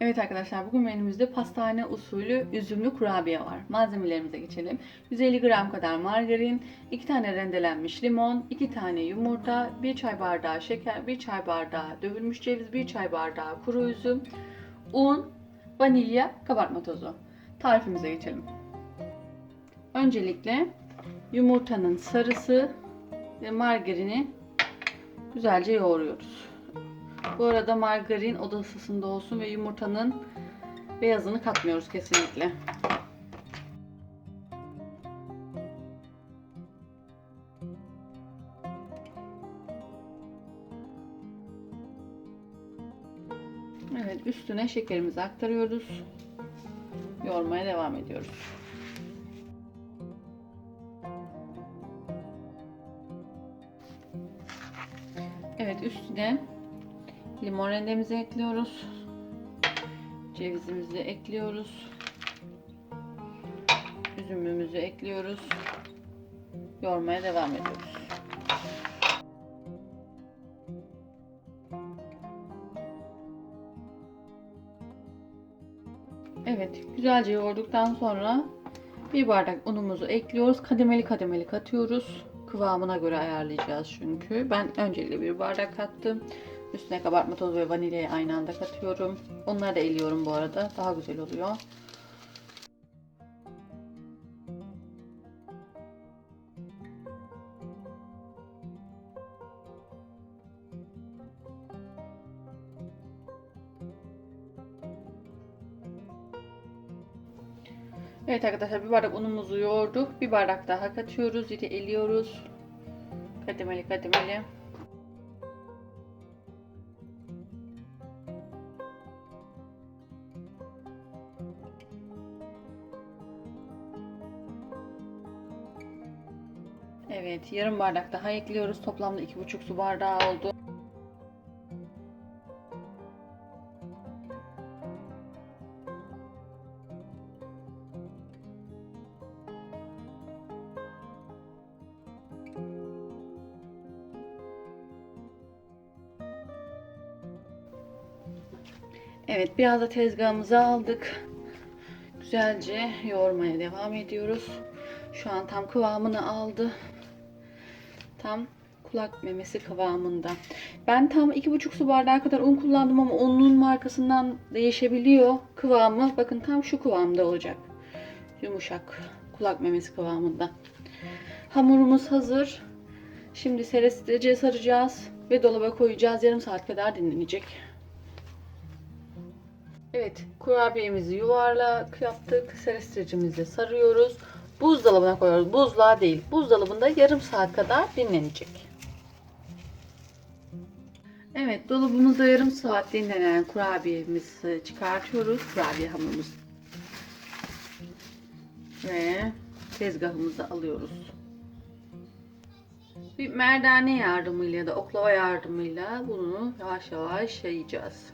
Evet arkadaşlar bugün menümüzde pastane usulü üzümlü kurabiye var. Malzemelerimize geçelim. 150 gram kadar margarin, 2 tane rendelenmiş limon, 2 tane yumurta, 1 çay bardağı şeker, 1 çay bardağı dövülmüş ceviz, 1 çay bardağı kuru üzüm, un, vanilya, kabartma tozu. Tarifimize geçelim. Öncelikle yumurtanın sarısı ve margarini güzelce yoğuruyoruz. Bu arada margarin oda ısısında olsun ve yumurtanın beyazını katmıyoruz kesinlikle. Evet üstüne şekerimizi aktarıyoruz. Yoğurmaya devam ediyoruz. Üstüne limon rendemizi ekliyoruz. Cevizimizi ekliyoruz. Üzümümüzü ekliyoruz. Yoğurmaya devam ediyoruz. Evet, güzelce yoğurduktan sonra bir bardak unumuzu ekliyoruz. Kademeli kademeli katıyoruz. Kıvamına göre ayarlayacağız çünkü. Ben öncelikle bir bardak kattım. Üstüne kabartma tozu ve vanilyayı aynı anda katıyorum. Onları da eliyorum bu arada. Daha güzel oluyor. Evet arkadaşlar bir bardak unumuzu yoğurduk. Bir bardak daha katıyoruz. Yine eliyoruz. Kademeli kademeli. Evet yarım bardak daha ekliyoruz. Toplamda iki buçuk su bardağı oldu. Evet biraz da tezgahımıza aldık. Güzelce yoğurmaya devam ediyoruz. Şu an tam kıvamını aldı. Tam kulak memesi kıvamında. Ben tam 2,5 su bardağı kadar un kullandım ama unun markasından değişebiliyor. Kıvamı bakın tam şu kıvamda olacak. Yumuşak kulak memesi kıvamında. Hamurumuz hazır. Şimdi serestice saracağız ve dolaba koyacağız. Yarım saat kadar dinlenecek. Evet, kurabiyemizi yuvarlak yaptık. Serestrecimizi sarıyoruz. Buzdolabına koyuyoruz. Buzluğa değil. Buzdolabında yarım saat kadar dinlenecek. Evet, dolabımızda yarım saat dinlenen kurabiyemizi çıkartıyoruz. Kurabiye hamurumuzu. Ve tezgahımıza alıyoruz. Bir merdane yardımıyla ya da oklava yardımıyla bunu yavaş yavaş yayacağız.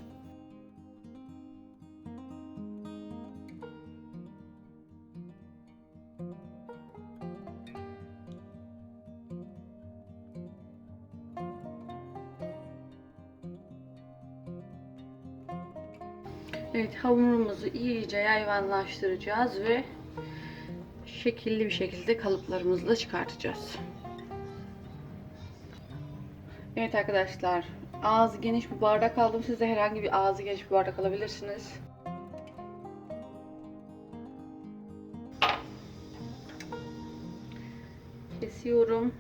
Evet hamurumuzu iyice yayvanlaştıracağız ve şekilli bir şekilde kalıplarımızla çıkartacağız. Evet arkadaşlar ağzı geniş bir bardak aldım. Siz de herhangi bir ağzı geniş bir bardak alabilirsiniz. Kesiyorum.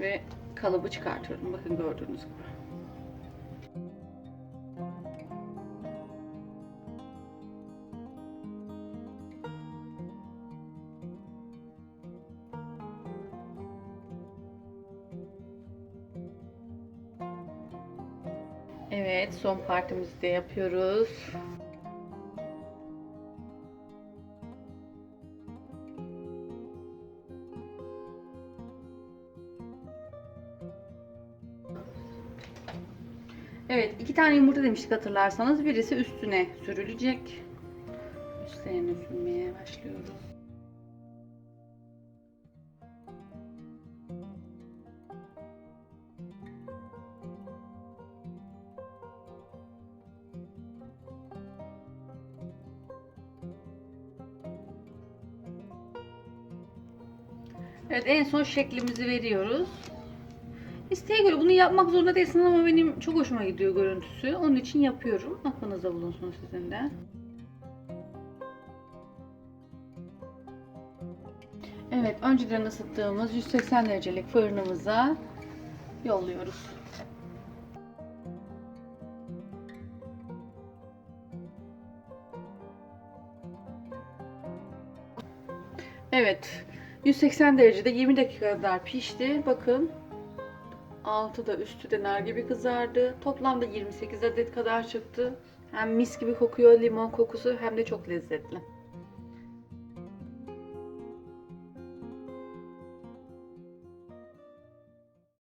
Ve kalıbı çıkartıyorum. Bakın gördüğünüz gibi. Evet, son partimizi de yapıyoruz. Evet, iki tane yumurta demiştik hatırlarsanız. Birisi üstüne sürülecek. Üstlerine sürmeye başlıyoruz. Evet en son şeklimizi veriyoruz. İsteğe göre bunu yapmak zorunda değilsiniz ama benim çok hoşuma gidiyor görüntüsü. Onun için yapıyorum. Aklınızda bulunsun sizin de. Evet önceden ısıttığımız 180 derecelik fırınımıza yolluyoruz. Evet 180 derecede 20 dakika kadar pişti. Bakın altı da üstü de nar gibi kızardı. Toplamda 28 adet kadar çıktı. Hem mis gibi kokuyor limon kokusu hem de çok lezzetli.